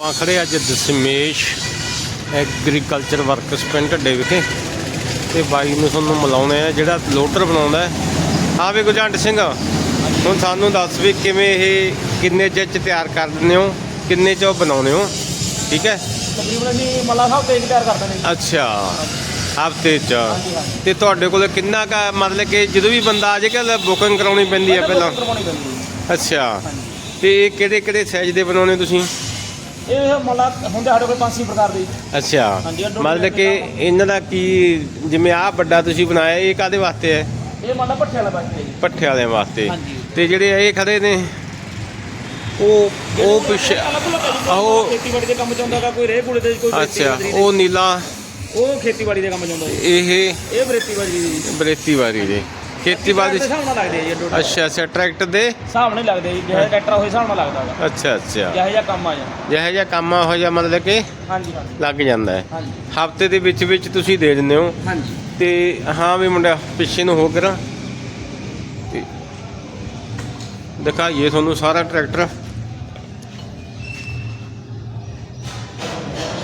ਆਪਾਂ ਖੜੇ ਅੱਜ ਦਸ਼ਮੇਸ਼ ਐਗਰੀਕਲਚਰ ਵਰਕਸ ਪਿੰਡ ਢੱਡੇ ਵਿਖੇ ਤੇ ਬਾਈ ਨੂੰ ਤੁਹਾਨੂੰ ਮਿਲਾਉਣੇ ਆ ਜਿਹੜਾ ਲੋਡਰ ਬਣਾਉਂਦਾ ਹਾਂ। ਵੀ ਗੁਰਜੰਟ ਸਿੰਘ ਹੁਣ ਸਾਨੂੰ ਦੱਸ ਵੀ ਕਿਵੇਂ ਇਹ ਕਿੰਨੇ ਚ ਤਿਆਰ ਕਰ ਦਿੰਦੇ ਹੋ ਕਿੰਨੇ ਚ ਉਹ ਬਣਾਉਂਦੇ ਹੋ ਠੀਕ ਹੈ? ਤਕਰੀਬਨ ਅਸੀਂ ਮੱਲਾ ਸਾਹਿਬ ਤੇਜ ਤਿਆਰ ਕਰ ਦਿੰਦੇ ਜੀ ਅੱਛਾ ਹਫ਼ਤੇ ਚ। ਤੇ ਤੁਹਾਡੇ ਕੋਲ ਕਿੰਨਾ ਕਾ ਮਤਲਬ ਕਿ ਜਦੋਂ ਵੀ ਬੰਦਾ ਆ ਜਾਏਗਾ ਬੁਕਿੰਗ ਕਰਾਉਣੀ ਪੈਂਦੀ ਹੈ ਪਹਿਲਾਂ ਅੱਛਾ। ਤੇ ਇਹ ਕਿਹੜੇ ਕਿਹੜੇ ਸਾਈਜ਼ ਦੇ ਬਣਾਉਣੇ ਤੁਸੀਂ? ਇਹ ਮੱਲਾ ਹੁੰਦੇ ਸਾਡੇ ਕੋਲ ਪੰਜ ਛੇ ਪ੍ਰਕਾਰ ਦੇ। ਅੱਛਾ ਹਾਂਜੀ, ਅੱਡੋ ਮਤਲਬ ਕਿ ਇਹਨਾਂ ਦਾ ਕੀ ਜਿਵੇਂ ਆਹ ਵੱਡਾ ਤੁਸੀਂ ਬਣਾਇਆ ਇਹ ਕਾਦੇ ਵਾਸਤੇ ਹੈ ਇਹ ਮੱਲਾ ਭੱਠੇ ਵਾਲਾ ਬਾਕੀ ਹੈ ਜੀ ਪੱਠੇ ਵਾਲਿਆਂ ਵਾਸਤੇ ਹਾਂਜੀ। ਤੇ ਜਿਹੜੇ ਇਹ ਖੜੇ ਨੇ ਉਹ ਉਹ ਪਿੱਛੇ ਅਲੱਗ ਅਲੱਗ ਹੈ ਜੀ ਆਹੋ। ਕੋਈ ਖੇਤੀਬਾੜੀ ਦੇ ਕੰਮ ਚ ਆਉਂਦਾ ਗਾ ਕੋਈ ਰੇਹ ਕੂੜੇ ਦੇ ਕੋਈ ਅੱਛਾ ਬਾਜਰੀ ਦੇ। ਉਹ ਨੀਲਾ ਉਹ ਖੇਤੀਬਾੜੀ ਦੇ ਕੰਮ ਚ ਆਉਂਦਾ ਜੀ ਇਹ ਇਹ ਬਰੇਤੀ ਬਾਜਰੀ ਦੀ ਜੀ ਬਰੇਤੀ ਵਾਰੀ ਦੇ ਖੇਤੀਬਾੜੀ ਦੇ ਹਿਸਾਬ ਨਾਲ ਲੱਗਦੇ ਆ ਜੀ ਅੱਡੋ। ਅੱਛਾ ਅੱਛਾ ਟਰੈਕਟਰ ਦੇ? ਹਿਸਾਬ ਨਹੀਂ ਲੱਗਦੇ ਜੀ ਜਿਹੇ ਟਰੈਕਟਰ ਹੋਏ ਹਿਸਾਬ ਨਾਲ ਲੱਗਦਾ ਗਾ। ਅੱਛਾ ਅੱਛਾ। ਜਿਹੇ ਜਿਹਾ ਕੰਮ ਆ ਜਾਂਦਾ। ਜਿਹੋ ਜਿਹਾ ਕੰਮ ਹੋ ਜਾ ਮਤਲਬ ਕਿ ਹਾਂਜੀ ਹਾਂਜੀ। ਲੱਗ ਜਾਂਦਾ ਹੈ। ਹਾਂਜੀ। ਹਫ਼ਤੇ ਦੇ ਵਿੱਚ ਵਿੱਚ ਤੁਸੀਂ ਦੇ ਦਿੰਦੇ ਹੋ। ਹਾਂਜੀ। ਤੇ ਹਾਂ ਵੀ ਮੁੰਡਾ ਪਿੱਛੇ ਨੂੰ ਹੋ ਕਰਾਂ। ਤੇ ਦਿਖਾਈਏ ਤੁਹਾਨੂੰ ਸਾਰਾ ਟਰੈਕਟਰ।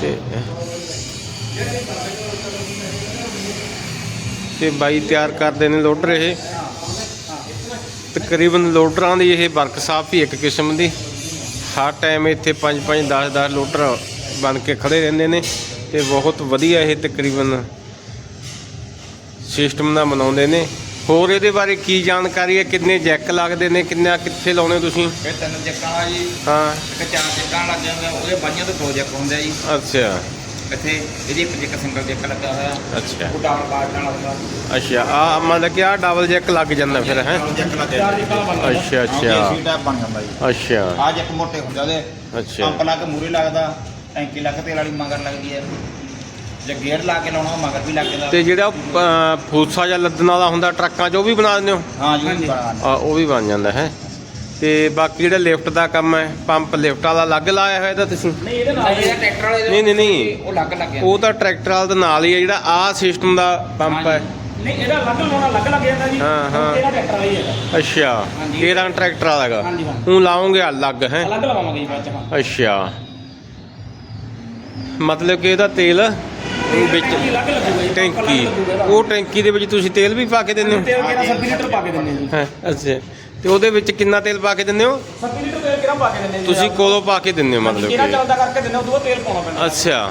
ਤੇ ਤੇ ਬਾਈ ਤਿਆਰ ਕਰਦੇ ਨੇ ਲੋਡਰ ਇਹ। ਤਕਰੀਬਨ ਲੋਡਰਾਂ ਦੀ ਇਹ ਵਰਕਸ਼ਾਪ ਹੀ ਇੱਕ ਕਿਸਮ ਦੀ। ਹਰ ਟਾਈਮ ਇੱਥੇ 5 5 10 10 ਲੋਡਰ ਬਣ ਕੇ ਖੜੇ ਰਹਿੰਦੇ ਨੇ ਤੇ ਬਹੁਤ ਵਧੀਆ ਇਹ ਤਕਰੀਬਨ ਸਿਸਟਮ ਨਾਲ ਬਣਾਉਂਦੇ ਨੇ। ਹੋਰ ਇਹਦੇ ਬਾਰੇ ਕੀ ਜਾਣਕਾਰੀ ਹੈ? ਕਿੰਨੇ ਜੈਕ ਲੱਗਦੇ ਨੇ? ਕਿੰਨਾ ਕਿੱਥੇ ਲਾਉਣੇ ਤੁਸੀਂ? ਫਿਰ ਤਿੰਨ ਜੱਕਾਂ ਵਾਲਾ ਜੀ। ਹਾਂ। ਇੱਕ ਚਾਰ ਜੱਕਾਂ ਲੱਗ ਜਾਂਦੇ ਉਹਦੇ ਬਾਈਆਂ ਤੋਂ ਦੋ ਜੱਕ ਹੁੰਦੇ ਆ ਜੀ। ਅੱਛਾ। ਇੱਥੇ ਇਹਦੀ ਇੱਕ ਜੱਕ ਸਿੰਗਲ ਜੱਕ ਲੱਗਾ ਹੋਇਆ ਅੱਛਾ। ਉਹ ਡਾਊਨ ਬਾਟ ਨਾਲ ਹੁੰਦਾ ਅੱਛਾ ਆ ਮਤਲਬ ਕਿ ਆ ਡਬਲ ਜੈਕ ਲੱਗ ਜਾਂਦਾ ਫਿਰ ਹੈ? ਜੱਕ ਲੱਗਾ ਜਾਂਦਾ। ਅੱਛਾ ਅੱਛਾ। ਅੱਛਾ ਸੀਟਾ ਬਣ ਜਾਂਦਾ ਜੀ। ਅੱਛਾ। ਆ ਜੱਕ ਮੋਟੇ ਹੁੰਦੇ ਉਹਦੇ। ਅੱਛਾ। ਪੰਪ ਲਾ ਕੇ ਮੂਰੇ ਲੱਗਦਾ ਟੈਂਕੀ ਲਾ ਕੇ ਤੇਲ ਵਾਲੀ ਮਗਰ ਲੱਗਦੀ ਹੈ। ਜੇ ਗੇਅਰ ਲਾ ਕੇ ਲਾਉਣਾ ਮਗਰ ਵੀ ਲੱਗ ਜਾਂਦਾ। ਤੇ ਜਿਹੜਾ ਫੂਸਾ ਜਾਂ ਲੱਦਣ ਵਾਲਾ ਹੁੰਦਾ ਟਰੱਕਾਂ 'ਚ ਉਹ ਵੀ ਬਣਾ ਦਿੰਦੇ ਹੋ? ਹਾਂ ਜੀ ਉਹ ਵੀ ਬਣ ਜਾਂਦਾ ਹੈ? ਤੇ ਬਾਕੀ ਜਿਹੜਾ ਲਿਫਟ ਦਾ ਕੰਮ ਹੈ ਪੰਪ ਲਿਫਟ ਵਾਲਾ ਅਲੱਗ ਲਾਇਆ ਹੋਇਆ ਇਹਦਾ ਤੁਸੀਂ? ਨਹੀਂ ਇਹਦੇ ਨਾਲ ਇਹਦਾ ਟਰੈਕਟਰ ਵਾਲੇ ਨਹੀਂ, ਨਹੀਂ, ਨਹੀਂ। ਉਹ ਲੱਗ ਲੱਗ ਗਿਆ ਉਹ ਤਾਂ ਟਰੈਕਟਰ ਵਾਲਾ ਦੇ ਨਾਲ ਹੀ ਹੈ ਜਿਹੜਾ ਆ ਸਿਸਟਮ ਦਾ ਪੰਪ ਹੈ। ਨਹੀਂ ਇਹਦਾ ਅਲੱਗ ਲਾਉਣਾ ਅਲੱਗ ਲੱਗ ਜਾਂਦਾ ਜੀ। ਹਾਂ, ਹਾਂ। ਇਹਦਾ ਟਰੈਕਟਰ ਵਾਲਾ ਹੀ ਹੈਗਾ। ਅੱਛਾ। ਤੇਰਾ ਟਰੈਕਟਰ ਵਾਲਾ ਹੈਗਾ। ਉਹ ਲਾਉਂਗੇ ਅਲੱਗ ਹੈ? ਅਲੱਗ ਲਵਾਵਾਂਗੇ ਜੀ ਬਾਅਦ ਚ ਅੱਛਾ। ਮਤਲਬ ਕਿ ਇਹਦਾ ਤੇਲ ਵਿੱਚ ਟੈਂਕੀ। ਉਹ ਟੈਂਕੀ ਦੇ ਵਿੱਚ ਤੁਸੀਂ ਤੇਲ ਵੀ ਪਾ ਕੇ ਦਿੰਦੇ ਹੋ? ਤੇਲ ਕਿਹੜਾ 70 ਲੀਟਰ ਪਾ ਕੇ ਦਿੰਦੇ ਜੀ? ਹੈ ਅੱਛਾ। ਤੇ ਉਹਦੇ ਵਿੱਚ ਕਿੰਨਾ ਤੇਲ ਪਾ ਕੇ ਦਿੰਦੇ ਹੋ? 70 ਲੀਟਰ ਤੇਲ ਕਿਹੜਾ ਪਾ ਕੇ ਦਿੰਦੇ ਜੀ ਤੁਸੀਂ ਕੋਲੋਂ ਪਾ ਕੇ ਦਿੰਦੇ ਹੋ ਮਤਲਬ ਕਿਹੜਾ ਕਿ? ਚੱਲਦਾ ਕਰਕੇ ਦਿੰਦੇ ਉਦੋਂ ਬਾਅਦ ਤੇਲ ਪਾਉਣਾ ਪੈਂਦਾ। ਅੱਛਾ।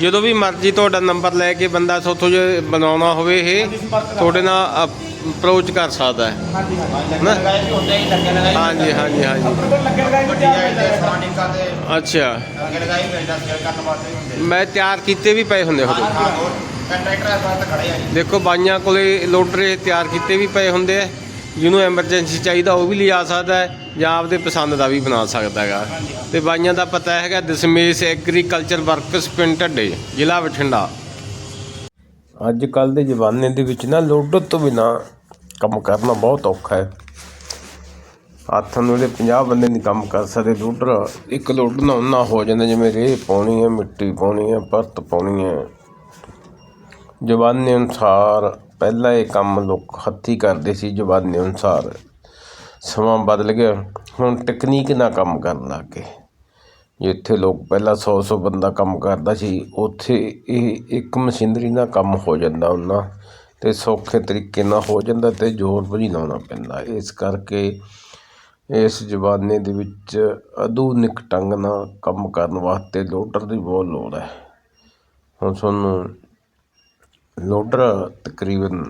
ਜਦੋਂ ਵੀ ਮਰਜ਼ੀ ਤੁਹਾਡਾ ਨੰਬਰ ਲੈ ਕੇ ਬੰਦਾ ਸੋਥੋਂ ਜੇ ਬਣਾਉਣਾ ਹੋਵੇ ਇਹ ਤੁਹਾਡੇ ਨਾਲ ਅਪਰੋਚ ਕਰ ਸਕਦਾ ਹੈ। ਹਾਂਜੀ ਹਾਂਜੀ। ਨਾ? ਲਗਾਏ ਵੀ ਹੁੰਦੇ ਹੀ ਲੱਗੇ ਲਗਾਏ ਹਾਂਜੀ ਹਾਂਜੀ ਹਾਂਜੀ। ਆਪਣੇ ਕੋਲ ਲੱਗੇ ਲਗਾਏ ਵੀ ਤਿਆਰ ਮਿਲਦਾ ਕਰਦੇ ਅੱਛਾ। ਲੱਗੇ ਲਗਾਏ ਮਿਲਦਾ ਸੇਲ ਕਰਨ ਵਾਸਤੇ ਵੀ ਹੁੰਦੇ ਮੈਂ ਤਿਆਰ ਕੀਤੇ ਵੀ ਪਏ ਹੁੰਦੇ ਉਹਦੇ ਕੰਟਰੈਕਟਰ ਖੜੇ ਆ ਦੇਖੋ ਬਾਈਆਂ ਕੋਲੇ ਲੋਡਰ ਤਿਆਰ ਕੀਤੇ ਵੀ ਪਏ ਹੁੰਦੇ ਆ। ਜਿਹਨੂੰ ਐਮਰਜੈਂਸੀ ਚਾਹੀਦਾ ਉਹ ਵੀ ਲਿਆ ਸਕਦਾ ਹੈ ਜਾਂ ਆਪਦੇ ਪਸੰਦ ਦਾ ਵੀ ਬਣਾ ਸਕਦਾ ਹੈਗਾ। ਤੇ ਬਾਈਆਂ ਦਾ ਪਤਾ ਹੈਗਾ ਦਸ਼ਮੇਸ਼ ਐਗਰੀਕਲਚਰ ਵਰਕਸ ਪਿੰਡ ਢੱਡੇ, ਜ਼ਿਲ੍ਹਾ ਬਠਿੰਡਾ। ਅੱਜ ਕੱਲ ਦੇ ਜ਼ਮਾਨੇ ਦੇ ਵਿੱਚ ਨਾ ਲੋਡਰ ਤੋਂ ਬਿਨਾ ਕੰਮ ਕਰਨਾ ਬਹੁਤ ਔਖਾ ਹੈ। ਹੱਥ ਨੂੰ ਜਿਹੜੇ 50 ਬੰਦੇ ਨਹੀਂ ਕੰਮ ਕਰ ਸਕਦੇ, ਲੋਡਰ ਇੱਕ ਲੋਡਰ ਨਾਲ ਉਹਨਾਂ ਹੋ ਜਾਂਦਾ ਜਿਵੇਂ ਰੇਹ ਪਾਉਣੀ ਹੈ, ਮਿੱਟੀ ਪਾਉਣੀ ਹੈ, ਪਰਤ ਪਾਉਣੀ ਹੈ। ਜ਼ਮਾਨੇ ਅਨੁਸਾਰ ਪਹਿਲਾਂ ਇਹ ਕੰਮ ਲੋਕ ਹੱਥੀਂ ਕਰਦੇ ਸੀ ਜ਼ਮਾਨੇ ਅਨੁਸਾਰ ਸਮਾਂ ਬਦਲ ਗਿਆ। ਹੁਣ ਟੈਕਨੀਕ ਨਾਲ ਕੰਮ ਕਰਨ ਲੱਗ ਗਏ। ਜਿੱਥੇ ਲੋਕ ਪਹਿਲਾਂ ਸੌ ਸੌ ਬੰਦਾ ਕੰਮ ਕਰਦਾ ਸੀ, ਉੱਥੇ ਇਹ ਇੱਕ ਮਸ਼ੀਨਰੀ ਨਾਲ ਕੰਮ ਹੋ ਜਾਂਦਾ ਉਹਨਾਂ ਅਤੇ ਸੌਖੇ ਤਰੀਕੇ ਨਾਲ ਹੋ ਜਾਂਦਾ ਅਤੇ ਜ਼ੋਰ ਵੀ ਨਹੀਂ ਲਾਉਣਾ ਪੈਂਦਾ। ਇਸ ਕਰਕੇ ਇਸ ਜ਼ਮਾਨੇ ਦੇ ਵਿੱਚ ਆਧੁਨਿਕ ਢੰਗ ਨਾਲ ਕੰਮ ਕਰਨ ਵਾਸਤੇ ਲੋਡਰ ਦੀ ਬਹੁਤ ਲੋੜ ਹੈ। ਹੁਣ ਤੁਹਾਨੂੰ ਲੋਡਰ ਤਕਰੀਬਨ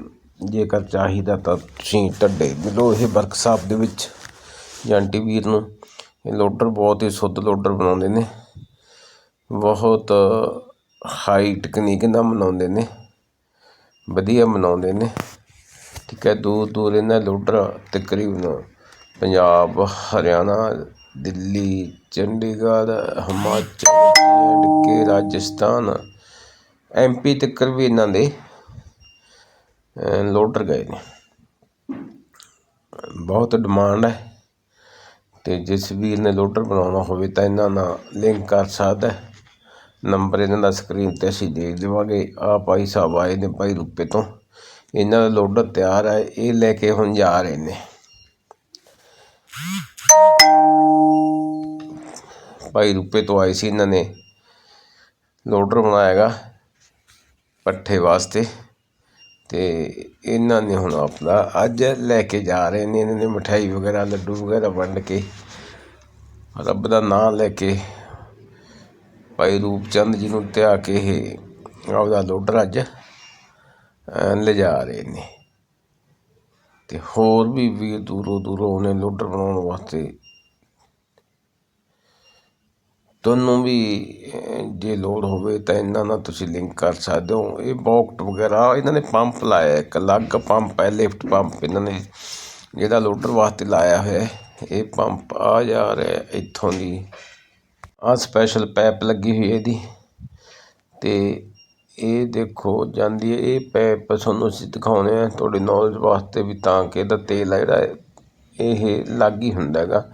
ਜੇਕਰ ਚਾਹੀਦਾ ਤਾਂ ਤੁਸੀਂ ਢੱਡੇ ਮਿਲੋ ਇਹ ਵਰਕਸ਼ਾਪ ਦੇ ਵਿੱਚ ਜਾਂਟੀ ਵੀਰ ਨੂੰ। ਇਹ ਲੋਡਰ ਬਹੁਤ ਹੀ ਸ਼ੁੱਧ ਲੋਡਰ ਬਣਾਉਂਦੇ ਨੇ। ਬਹੁਤ ਹਾਈ ਟੈਕਨੀਕ ਨਾਲ ਬਣਾਉਂਦੇ ਨੇ। ਵਧੀਆ ਬਣਾਉਂਦੇ ਨੇ। ਠੀਕ ਹੈ ਦੂਰ ਦੂਰ ਇਹਨਾਂ ਲੋਡਰ ਤਕਰੀਬਨ ਪੰਜਾਬ, ਹਰਿਆਣਾ, ਦਿੱਲੀ, ਚੰਡੀਗੜ੍ਹ, ਹਿਮਾਚਲ ਕੇ ਰਾਜਸਥਾਨ ਐਮਪੀ ਤੱਕ ਵੀ ਇਹਨਾਂ ਦੇ ਲੋਡਰ ਗਏ ਨੇ। ਬਹੁਤ ਡਿਮਾਂਡ ਹੈ ਤੇ ਜਿਸ ਵੀਰ ਨੇ ਲੋਡਰ ਬਣਾਉਣਾ ਹੋਵੇ ਤਾਂ ਇਹਨਾਂ ਨਾਲ ਲਿੰਕ ਕਰ ਸਕਦਾ ਨੰਬਰ ਇਹਨਾਂ ਦਾ ਸਕਰੀਨ ਤੇ ਅਸੀਂ ਦੇ ਦੇਵਾਂਗੇ। ਆ ਭਾਈ ਸਾਹਿਬ ਆਏ ਨੇ ਭਾਈ ਰੁਪਏ ਤੋਂ। ਇਹਨਾਂ ਦਾ ਲੋਡਰ ਤਿਆਰ ਹੈ, ਇਹ ਲੈ ਕੇ ਹੁਣ ਜਾ ਰਹੇ ਨੇ। ਭਾਈ ਰੁਪਏ ਤੋਂ ਆਏ ਸੀ ਇਹਨਾਂ ਨੇ। ਲੋਡਰ ਬਣਾਇਆ ਹੈਗਾ। ਪੱਠੇ ਵਾਸਤੇ ਅਤੇ ਇਹਨਾਂ ਨੇ ਹੁਣ ਆਪਣਾ ਅੱਜ ਲੈ ਕੇ ਜਾ ਰਹੇ ਨੇ, ਇਹਨਾਂ ਨੇ ਮਠਾਈ ਵਗੈਰਾ, ਲੱਡੂ ਵਗੈਰਾ ਵੰਡ ਕੇ ਰੱਬ ਦਾ ਨਾਂ ਲੈ ਕੇ ਭਾਈ ਰੂਪਚੰਦ ਜੀ ਨੂੰ ਧਿਆ ਕੇ ਇਹ ਆਪਦਾ ਲੋਡਰ ਅੱਜ ਲਿਜਾ ਰਹੇ ਨੇ। ਅਤੇ ਹੋਰ ਵੀ ਵੀਰ ਦੂਰੋਂ ਦੂਰੋਂ ਉਹਨੇ ਲੋਡਰ ਬਣਾਉਣ ਵਾਸਤੇ ਤੁਹਾਨੂੰ ਵੀ ਜੇ ਲੋੜ ਹੋਵੇ ਤਾਂ ਇਹਨਾਂ ਨਾਲ ਤੁਸੀਂ ਲਿੰਕ ਕਰ ਸਕਦੇ ਹੋ। ਇਹ ਬੋਕਟ ਵਗੈਰਾ, ਇਹਨਾਂ ਨੇ ਪੰਪ ਲਾਇਆ ਇੱਕ, ਅਲੱਗ ਪੰਪ ਹੈ ਲਿਫਟ ਪੰਪ ਇਹਨਾਂ ਨੇ, ਜਿਹੜਾ ਲੋਡਰ ਵਾਸਤੇ ਲਾਇਆ ਹੋਇਆ ਇਹ ਪੰਪ ਆ ਜਾ ਰਿਹਾ ਇੱਥੋਂ ਦੀ। ਆ ਸਪੈਸ਼ਲ ਪਾਈਪ ਲੱਗੀ ਹੋਈ ਇਹਦੀ। ਤੇ ਇਹ ਦੇਖੋ, ਜਾਂਦੀ ਹੈ, ਇਹ ਪੈਪ ਤੁਹਾਨੂੰ ਅਸੀਂ ਦਿਖਾਉਣੇ ਆ। ਤੁਹਾਡੀ ਨੌਲੇਜ ਵਾਸਤੇ ਵੀ ਤਾਂ ਕਿ ਇਹਦਾ ਤੇਲ ਆ ਜਿਹੜਾ, ਇਹ ਲੱਗ ਹੀ ਹੁੰਦਾ ਹੈਗਾ।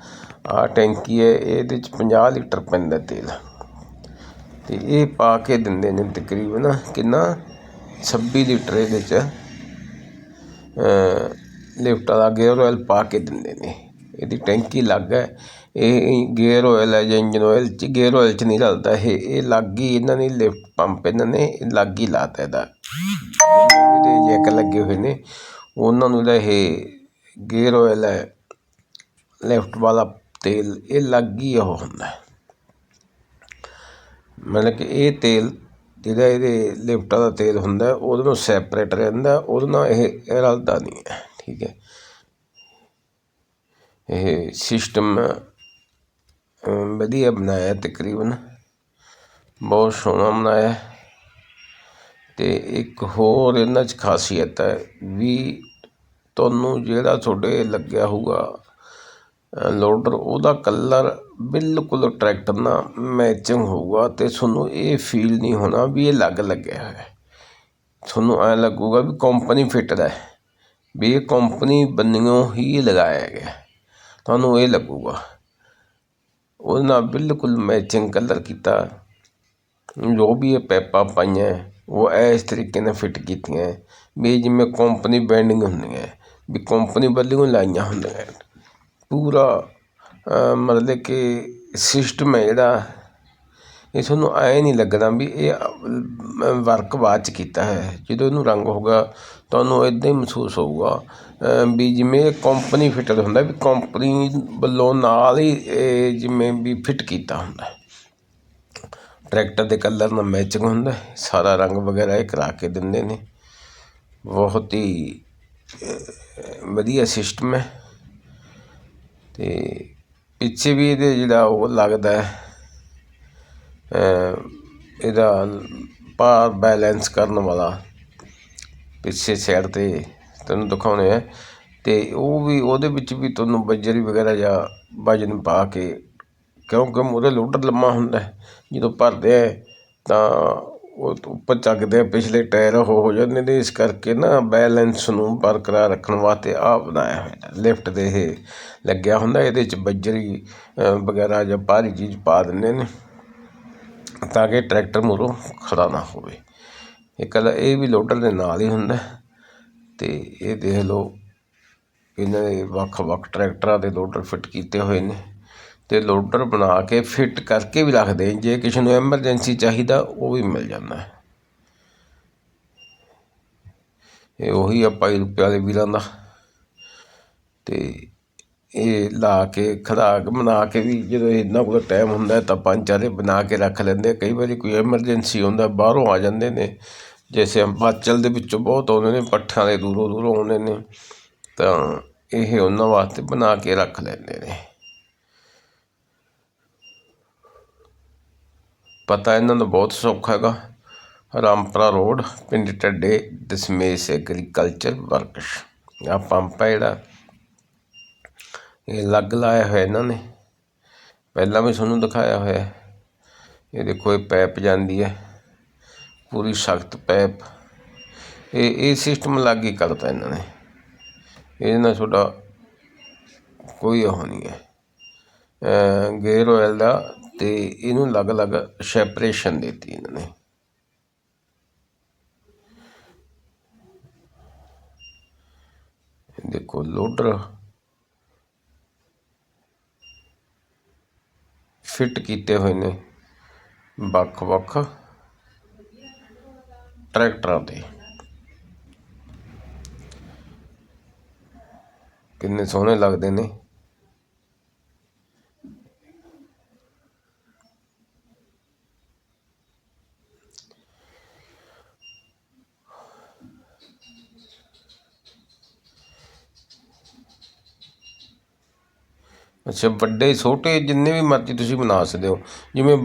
ਆ ਟੈਂਕੀ ਹੈ, ਇਹਦੇ ਚ 50 ਲੀਟਰ ਪੈਂਦਾ ਤੇਲ। ਤੇ ਇਹ ਪਾ ਕੇ ਦਿੰਦੇ ਨੇ ਤਕਰੀਬਨ ਕਿੰਨਾ? 26 ਲੀਟਰ ਇਹਦੇ ਚ ਲਿਫਟ ਵਾਲਾ ਗੇਅਰ ਆਇਲ ਪਾ ਕੇ ਦਿੰਦੇ ਨੇ। ਇਹਦੀ ਟੈਂਕੀ ਲੱਗ ਹੈ, ਇਹ ਗੇਅਰ ਆਇਲ ਹੈ, ਜਾਂ ਇੰਜਨ ਆਇਲ ਚ, ਗੇਅਰ ਆਇਲ ਚ ਨਹੀਂ ਰਲਦਾ ਇਹ। ਇਹ ਲੱਗ ਹੀ ਇਹਨਾਂ ਨੇ ਲਿਫਟ ਪੰਪ ਇਹਨਾਂ ਨੇ ਲੱਗ ਹੀ ਲਾਤਾ ਇਹਦਾ। ਇਹਦੇ ਜੈਕ ਲੱਗੇ ਹੋਏ ਨੇ। ਉਹਨਾਂ ਨੂੰ ਜਿਹੜਾ ਇਹ ਗੇਅਰ ਆਇਲ ਹੈ, ਲੈਫਟ ਵਾਲਾ ਤੇਲ ਇਹ ਅਲੱਗ ਹੀ ਉਹ ਹੁੰਦਾ ਮਤਲਬ ਕਿ ਇਹ ਤੇਲ ਜਿਹੜਾ ਇਹਦੇ ਲਿਫਟਾਂ ਦਾ ਤੇਲ ਹੁੰਦਾ, ਉਹਦੇ ਨਾਲ ਸੈਪਰੇਟ ਰਹਿੰਦਾ, ਉਹਦੇ ਨਾਲ ਇਹ ਰਲਦਾ ਨਹੀਂ ਹੈ, ਠੀਕ ਹੈ। ਇਹ ਸਿਸਟਮ ਵਧੀਆ ਬਣਾਇਆ ਤਕਰੀਬਨ। ਬਹੁਤ ਸੋਹਣਾ ਬਣਾਇਆ। ਹੈ। ਤੇ ਇੱਕ ਹੋਰ ਇਹਨਾਂ 'ਚ ਖਾਸੀਅਤ ਹੈ ਵੀ ਤੁਹਾਨੂੰ ਜਿਹੜਾ ਤੁਹਾਡੇ ਲੱਗਿਆ ਹੋਊਗਾ ਲੋਡਰ, ਉਹਦਾ ਕਲਰ ਬਿਲਕੁਲ ਟਰੈਕਟਰ ਨਾਲ ਮੈਚਿੰਗ ਹੋਊਗਾ ਅਤੇ ਤੁਹਾਨੂੰ ਇਹ ਫੀਲ ਨਹੀਂ ਹੋਣਾ ਵੀ ਇਹ ਅਲੱਗ ਲੱਗਿਆ ਹੋਇਆ ਤੁਹਾਨੂੰ ਐਂ ਲੱਗੂਗਾ ਵੀ ਕੰਪਨੀ ਫਿੱਟ ਹੈ, ਵੀ ਇਹ ਕੰਪਨੀ ਬੰਨਿਓ ਹੀ ਲਗਾਇਆ ਗਿਆ ਤੁਹਾਨੂੰ ਇਹ ਲੱਗੂਗਾ। ਉਹਦੇ ਨਾਲ ਬਿਲਕੁਲ ਮੈਚਿੰਗ ਕਲਰ ਕੀਤਾ। ਜੋ ਵੀ ਇਹ ਪੈਪਾਂ ਪਾਈਆਂ ਉਹ ਇਸ ਤਰੀਕੇ ਨਾਲ ਫਿੱਟ ਕੀਤੀਆਂ ਹੈ ਵੀ ਜਿਵੇਂ ਕੰਪਨੀ ਬੈਂਡਿੰਗ ਹੁੰਦੀਆਂ ਵੀ ਕੰਪਨੀ ਵੱਲੋਂ ਲਾਈਆਂ ਹੁੰਦੀਆਂ ਪੂਰਾ ਮਤਲਬ ਕਿ ਸਿਸਟਮ ਹੈ ਜਿਹੜਾ। ਇਹ ਤੁਹਾਨੂੰ ਐਂ ਨਹੀਂ ਲੱਗਦਾ ਵੀ ਇਹ ਵਰਕ ਬਾਅਦ ਚ ਕੀਤਾ ਹੈ। ਜਦੋਂ ਇਹਨੂੰ ਰੰਗ ਹੋਊਗਾ, ਤੁਹਾਨੂੰ ਇੱਦਾਂ ਹੀ ਮਹਿਸੂਸ ਹੋਊਗਾ। ਵੀ ਜਿਵੇਂ ਕੰਪਨੀ ਫਿਟਡ ਹੁੰਦਾ, ਵੀ ਕੰਪਨੀ ਵੱਲੋਂ ਨਾਲ ਹੀ ਇਹ ਜਿਵੇਂ ਵੀ ਫਿੱਟ ਕੀਤਾ ਹੁੰਦਾ। ਟਰੈਕਟਰ ਦੇ ਕਲਰ ਨਾਲ ਮੈਚਿੰਗ ਹੁੰਦਾ, ਸਾਰਾ ਰੰਗ ਵਗੈਰਾ ਇਹ ਕਰਾ ਕੇ ਦਿੰਦੇ ਨੇ। ਬਹੁਤ ਹੀ ਵਧੀਆ ਸਿਸਟਮ ਹੈ। ਤੇ ਪਿੱਛੇ ਵੀ ਇਹਦੇ ਜਿਹੜਾ ਉਹ ਲੱਗਦਾ ਇਹਦਾ ਭਾਰ ਬੈਲੈਂਸ ਕਰਨ ਵਾਲਾ ਪਿੱਛੇ ਸਾਈਡ ਤੇ ਤੁਹਾਨੂੰ ਦਿਖਾਉਣੇ ਆ। ਅਤੇ ਉਹ ਵੀ ਉਹਦੇ ਵਿੱਚ ਵੀ ਤੁਹਾਨੂੰ ਬੱਜਰੀ ਵਗੈਰਾ ਜਾਂ ਵਜਨ ਪਾ ਕੇ ਕਿਉਂਕਿ ਉਹਦੇ ਲੋਡਰ ਲੰਮਾ ਹੁੰਦਾ ਜਦੋਂ ਭਰਦੇ ਆ ਤਾਂ ਉਹ ਉੱਪਰ ਚੱਕਦੇ ਆ, ਪਿਛਲੇ ਟਾਇਰ ਉਹ ਹੋ ਜਾਂਦੇ ਨੇ, ਇਸ ਕਰਕੇ ਨਾ ਬੈਲੈਂਸ ਨੂੰ ਬਰਕਰਾਰ ਰੱਖਣ ਵਾਸਤੇ ਆ ਬਣਾਇਆ ਹੋਇਆ ਲਿਫਟ ਦੇ ਇਹ ਲੱਗਿਆ ਹੁੰਦਾ, ਇਹਦੇ ਚ ਬੱਜਰੀ ਵਗੈਰਾ ਜਾਂ ਭਾਰੀ ਚੀਜ਼ ਪਾ ਦਿੰਦੇ ਨੇ, ਤਾਂ ਕਿ ਟਰੈਕਟਰ ਮੂਹਰੋਂ ਖੜਾ ਨਾ ਹੋਵੇ ਇਹ ਕਲਾ, ਇਹ ਵੀ ਲੋਡਰ ਦੇ ਨਾਲ ਹੀ ਹੁੰਦਾ ਹੈ। ਤੇ ਇਹ ਦੇਖ ਲਓ, ਇਹਨਾਂ ਦੇ ਵੱਖ ਵੱਖ ਟਰੈਕਟਰਾਂ ਦੇ ਲੋਡਰ ਫਿੱਟ ਕੀਤੇ ਹੋਏ ਨੇ ਤੇ ਲੋਡਰ ਬਣਾ ਕੇ ਫਿੱਟ ਕਰਕੇ ਵੀ ਰੱਖਦੇ ਜੇ ਕਿਸੇ ਨੂੰ ਐਮਰਜੈਂਸੀ ਚਾਹੀਦਾ, ਉਹ ਵੀ ਮਿਲ ਜਾਂਦਾ ਹੈ। ਇਹ ਉਹੀ ਆ ਭਾਈ ਰੁਪਏ ਵਾਲੇ ਵੀਰਾਂ ਦਾ। ਤੇ ਇਹ ਲਾ ਕੇ ਖੜਾ ਕੇ ਬਣਾ ਕੇ ਵੀ ਜਦੋਂ ਇੰਨਾ ਕੋਲ ਟਾਈਮ ਹੁੰਦਾ ਤਾਂ ਪੰਜ ਚਾਰੇ ਬਣਾ ਕੇ ਰੱਖ ਲੈਂਦੇ ਕਈ ਵਾਰੀ ਕੋਈ ਐਮਰਜੈਂਸੀ ਹੁੰਦਾ, ਬਾਹਰੋਂ ਆ ਜਾਂਦੇ ਨੇ। ਜੈਸੇ ਹਿਮਾਚਲ ਦੇ ਵਿੱਚੋਂ ਬਹੁਤ ਆਉਂਦੇ ਨੇ, ਪੱਠਿਆਂ ਦੇ ਦੂਰੋਂ ਦੂਰੋਂ ਆਉਂਦੇ ਨੇ। ਤਾਂ ਇਹ ਉਹਨਾਂ ਵਾਸਤੇ ਬਣਾ ਕੇ ਰੱਖ ਲੈਂਦੇ ਨੇ। ਪਤਾ ਇਹਨਾਂ ਦਾ ਬਹੁਤ ਸੌਖਾ ਹੈਗਾ। ਰਾਮਪੁਰਾ ਰੋਡ, ਪਿੰਡ ਟੱਡੇ ਦਸਮੇਸ਼ ਐਗਰੀਕਲਚਰ ਵਰਕਸ਼ ਆ ਪੰਪ ਹੈ ਜਿਹੜਾ। ਇਹ ਅਲੱਗ ਲਾਇਆ ਹੋਇਆ ਇਹਨਾਂ ਨੇ। ਪਹਿਲਾਂ ਵੀ ਤੁਹਾਨੂੰ ਦਿਖਾਇਆ ਹੋਇਆ। ਇਹ ਦੇਖੋ, ਇਹ ਪੈਪ ਜਾਂਦੀ ਹੈ। ਪੂਰੀ ਸਖਤ ਪੈਪ ਇਹ ਇਹ ਸਿਸਟਮ ਲੱਗ ਹੀ ਕਰਤਾ ਇਹਨਾਂ ਨੇ। ਇਹਦੇ ਨਾਲ ਤੁਹਾਡਾ ਕੋਈ ਉਹ ਨਹੀਂ ਹੈ। ਗੇਅਰ ਆਇਲ ਦਾ ਤੇ ਇਹਨੂੰ ਅਲੱਗ-ਅਲੱਗ ਸੈਪਰੇਸ਼ਨ ਦਿੱਤੀ ਇਹਨਾਂ ਨੇ। ਦੇਖੋ ਲੋਡਰ ਫਿੱਟ ਕੀਤੇ ਹੋਏ ਨੇ ਵੱਖ-ਵੱਖ ਟਰੈਕਟਰਾਂ ਤੇ। ਕਿੰਨੇ ਸੋਹਣੇ ਲੱਗਦੇ ਨੇ। ਅੱਛਾ, ਵੱਡੇ, ਛੋਟੇ ਜਿੰਨੇ ਵੀ ਮਰਜ਼ੀ ਤੁਸੀਂ ਬਣਾ ਸਕਦੇ ਹੋ। ਜਿਵੇਂ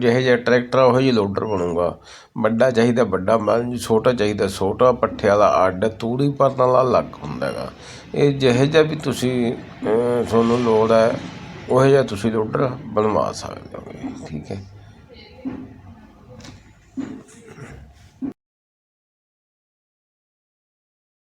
ਜਿਹੋ ਜਿਹਾ ਟਰੈਕਟਰ ਆ, ਉਹ ਜਿਹਾ ਲੋਡਰ ਬਣੂਗਾ। ਵੱਡਾ ਚਾਹੀਦਾ, ਵੱਡਾ ਮਤਲਬ ਛੋਟਾ ਚਾਹੀਦਾ, ਛੋਟਾ ਪੱਠੇ ਵਾਲਾ ਅੱਡ, ਤੂੜੀ ਭਰਨ ਵਾਲਾ ਅਲੱਗ ਹੁੰਦਾ ਹੈਗਾ। ਇਹ ਜਿਹੋ ਜਿਹਾ ਵੀ ਤੁਸੀਂ ਤੁਹਾਨੂੰ ਲੋੜ ਹੈ, ਉਹੋ ਜਿਹਾ ਤੁਸੀਂ ਲੋਡਰ ਬਣਵਾ ਸਕਦੇ ਹੋ। ਠੀਕ ਹੈ।